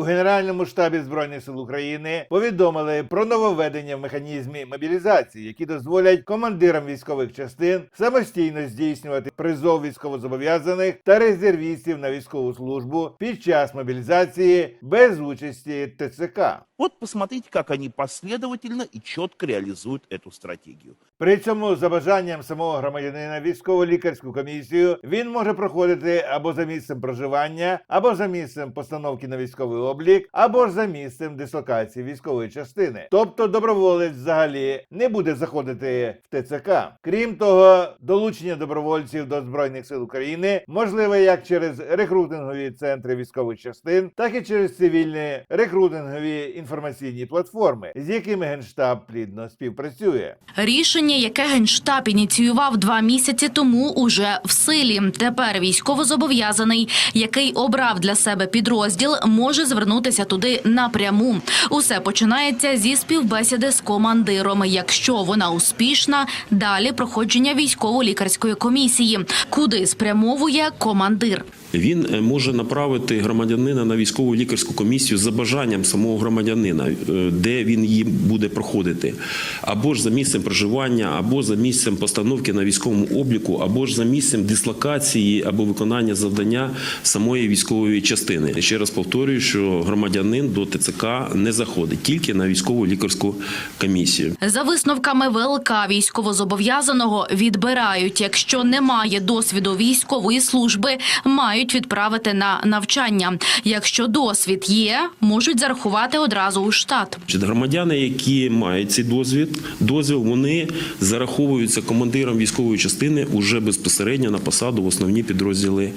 У Генеральному штабі Збройних сил України повідомили про нововведення в механізмі мобілізації, які дозволять командирам військових частин самостійно здійснювати призов військовозобов'язаних та резервістів на військову службу під час мобілізації без участі ТЦК. Вот посмотрите, как они последовательно и четко реализуют эту стратегию. При цьому за бажанням самого громадянина військово-лікарську комісію він може проходити або за місцем проживання, або за місцем постановки на військовий облік, або за місцем дислокації військової частини. Тобто доброволець взагалі не буде заходити в ТЦК. Крім того, долучення добровольців до збройних сил України можливе як через рекрутингові центри військових частин, так і через цивільні рекрутингові інформаційні платформи, з якими генштаб плідно співпрацює. Рішення, яке генштаб ініціював два місяці тому, уже в силі. Тепер військовозобов'язаний, який обрав для себе підрозділ, може звернутися туди напряму. Усе починається зі співбесіди з командиром. Якщо вона успішна, далі проходження військово-лікарської комісії, куди спрямовує командир. Він е, може направити громадянина на військову лікарську комісію за бажанням самого громадянина, е, де він її буде проходити, або ж за місцем проживання, або за місцем постановки на військовому обліку, або ж за місцем дислокації або виконання завдання самої військової частини. Ще раз повторюю, що громадянин до ТЦК не заходить тільки на військову лікарську комісію. За висновками ВЛК військовозобов'язаного відбирають, якщо немає досвіду військової служби, мають відправити на навчання. Якщо досвід є, можуть зарахувати одразу у штат. Громадяни, які мають цей дозвіл, дозвіл, вони зараховуються командиром військової частини уже безпосередньо на посаду в основні підрозділи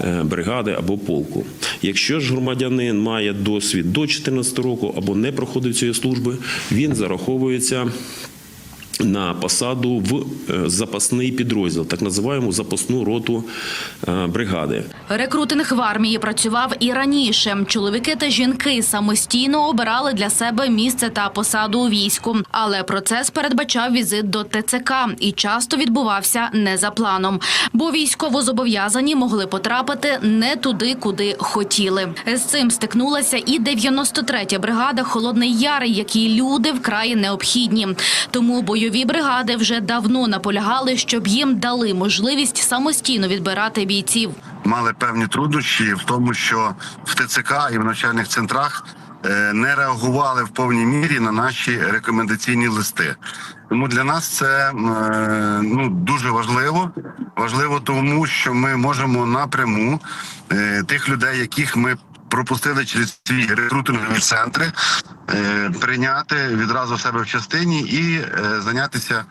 е, бригади або полку. Якщо ж громадянин має досвід до 14 року або не проходив цієї служби, він зараховується. На посаду в е, запасний підрозділ, так називаємо запасну роту е, бригади. Рекрутинг в армії працював і раніше. Чоловіки та жінки самостійно обирали для себе місце та посаду у війську, але процес передбачав візит до ТЦК і часто відбувався не за планом, бо військовозобов'язані могли потрапити не туди, куди хотіли. З цим стикнулася і 93-я бригада Холодний Яр, якій люди вкрай необхідні. Тому бойові бригади вже давно наполягали, щоб їм дали можливість самостійно відбирати бійців. мали певні труднощі в тому, що в ТЦК і в навчальних центрах е, не реагували в повній мірі на наші рекомендаційні листи. Тому для нас це е, ну дуже важливо. Важливо тому, що ми можемо напряму е, тих людей, яких ми пропустили через ці рекрутингові центри, е, прийняти відразу себе в частині і е, зайнятися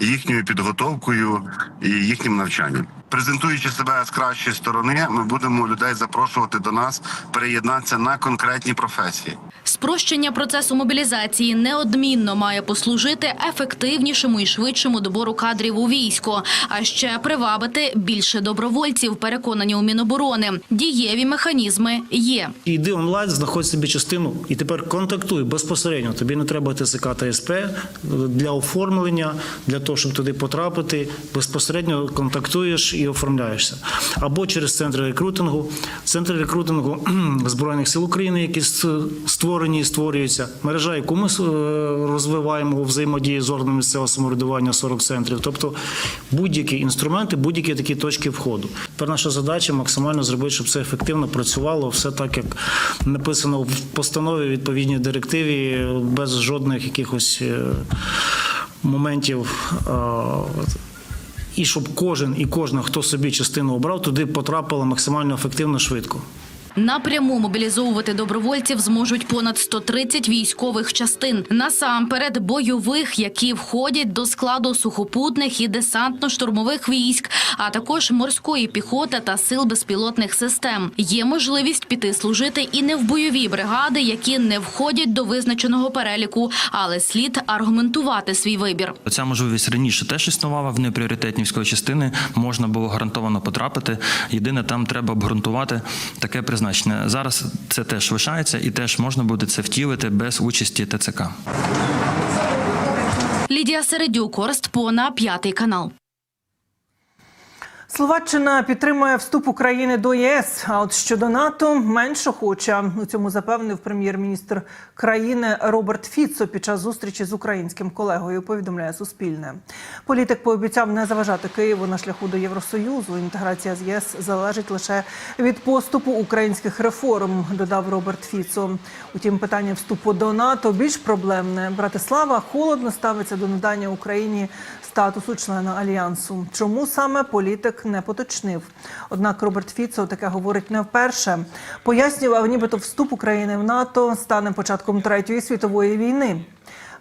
їхньою підготовкою і їхнім навчанням. Презентуючи себе з кращої сторони, ми будемо людей запрошувати до нас переєднатися на конкретні професії. Спрощення процесу мобілізації неодмінно має послужити ефективнішому і швидшому добору кадрів у військо, а ще привабити більше добровольців, переконані у Міноборони. Дієві механізми є. Іди онлайн, знаходь собі частину і тепер контактуй безпосередньо. Тобі не треба ТСК та СП для оформлення, для того, щоб туди потрапити. Безпосередньо контактуєш і оформляєшся. Або через центри рекрутингу. Центри рекрутингу Збройних сил України, які створені і створюються. Мережа, яку ми е, розвиваємо у взаємодії з органами місцевого самоврядування 40 центрів. Тобто будь-які інструменти, будь-які такі точки входу. Тепер наша задача максимально зробити, щоб це ефективно працювало, все так, як написано в постанові, відповідній директиві, без жодних якихось е, моментів. І щоб кожен і кожна, хто собі частину обрав, туди потрапила максимально ефективно швидко. Напряму мобілізовувати добровольців зможуть понад 130 військових частин. Насамперед бойових, які входять до складу сухопутних і десантно-штурмових військ, а також морської піхоти та сил безпілотних систем. Є можливість піти служити і не в бойові бригади, які не входять до визначеного переліку, але слід аргументувати свій вибір. Ця можливість раніше теж існувала в непріоритетні військові частини. Можна було гарантовано потрапити. Єдине, там треба обґрунтувати таке призначення. Зараз це теж вишається і теж можна буде це втілити без участі ТЦК. Лідія Середюк, Орст Пона, п'ятий канал. Словаччина підтримує вступ України до ЄС. А от щодо НАТО менш охоча. У цьому запевнив прем'єр-міністр країни Роберт Фіцо під час зустрічі з українським колегою. Повідомляє Суспільне. Політик пообіцяв не заважати Києву на шляху до Євросоюзу. Інтеграція з ЄС залежить лише від поступу українських реформ. Додав Роберт Фіцо. Утім, питання вступу до НАТО більш проблемне. Братислава холодно ставиться до надання Україні статусу члена альянсу. Чому саме політик не поточнив? Однак Роберт Фіцо таке говорить не вперше. Пояснював, нібито вступ України в НАТО стане початком третьої світової війни.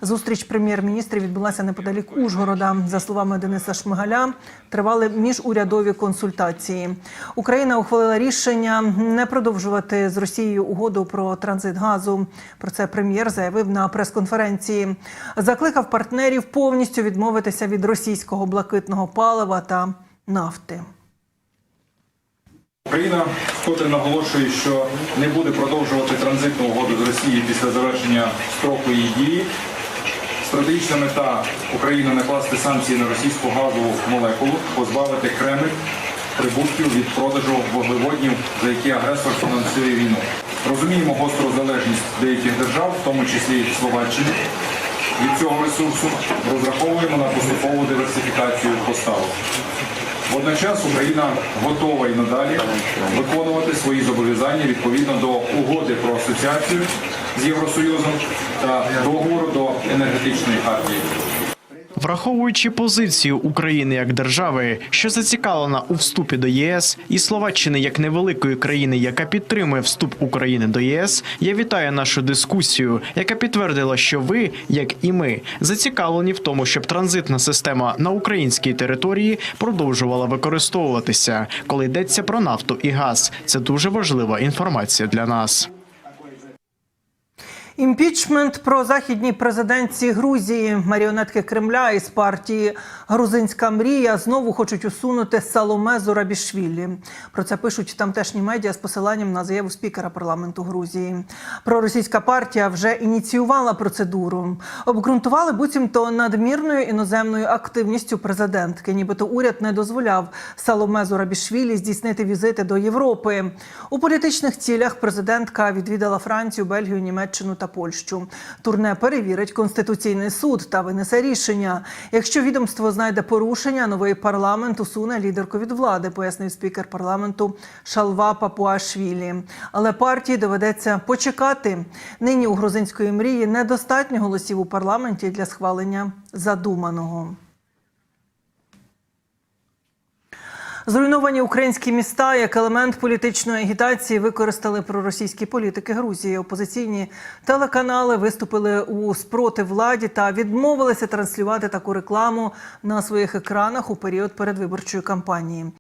Зустріч прем'єр-міністрів відбулася неподалік Ужгорода. За словами Дениса Шмигаля, тривали міжурядові консультації. Україна ухвалила рішення не продовжувати з Росією угоду про транзит газу. Про це прем'єр заявив на прес-конференції. Закликав партнерів повністю відмовитися від російського блакитного палива та нафти. Україна вкотре наголошує, що не буде продовжувати транзитну угоду з Росією після завершення строку її дії. Стратегічна мета України накласти санкції на російську газову молекулу, позбавити Кремль прибутків від продажу вуглеводнів, за які агресор фінансує війну. Розуміємо гостру залежність деяких держав, в тому числі Словаччини, від цього ресурсу. Розраховуємо на поступову диверсифікацію поставок. Водночас Україна готова і надалі виконувати свої зобов'язання відповідно до угоди про асоціацію з Євросоюзом та договору до енергетичної хартії. Враховуючи позицію України як держави, що зацікавлена у вступі до ЄС, і Словаччини як невеликої країни, яка підтримує вступ України до ЄС, я вітаю нашу дискусію, яка підтвердила, що ви, як і ми, зацікавлені в тому, щоб транзитна система на українській території продовжувала використовуватися, коли йдеться про нафту і газ. Це дуже важлива інформація для нас. Імпічмент про західній президентці Грузії маріонетки Кремля із партії Грузинська мрія знову хочуть усунути Саломе Зурабішвілі. Про це пишуть тамтешні медіа з посиланням на заяву спікера парламенту Грузії. Проросійська партія вже ініціювала процедуру. Обґрунтували буцімто надмірною іноземною активністю президентки. Нібито уряд не дозволяв Саломе Зурабішвілі здійснити візити до Європи. У політичних цілях президентка відвідала Францію, Бельгію, Німеччину та Польщу. Турне перевірить конституційний суд та винесе рішення. Якщо відомство знайде порушення, новий парламент усуне лідерку від влади, пояснив спікер парламенту Шалва Папуашвілі. Але партії доведеться почекати. Нині у грузинської мрії недостатньо голосів у парламенті для схвалення задуманого. Зруйновані українські міста як елемент політичної агітації використали проросійські політики Грузії. Опозиційні телеканали виступили у спроти владі та відмовилися транслювати таку рекламу на своїх екранах у період передвиборчої кампанії.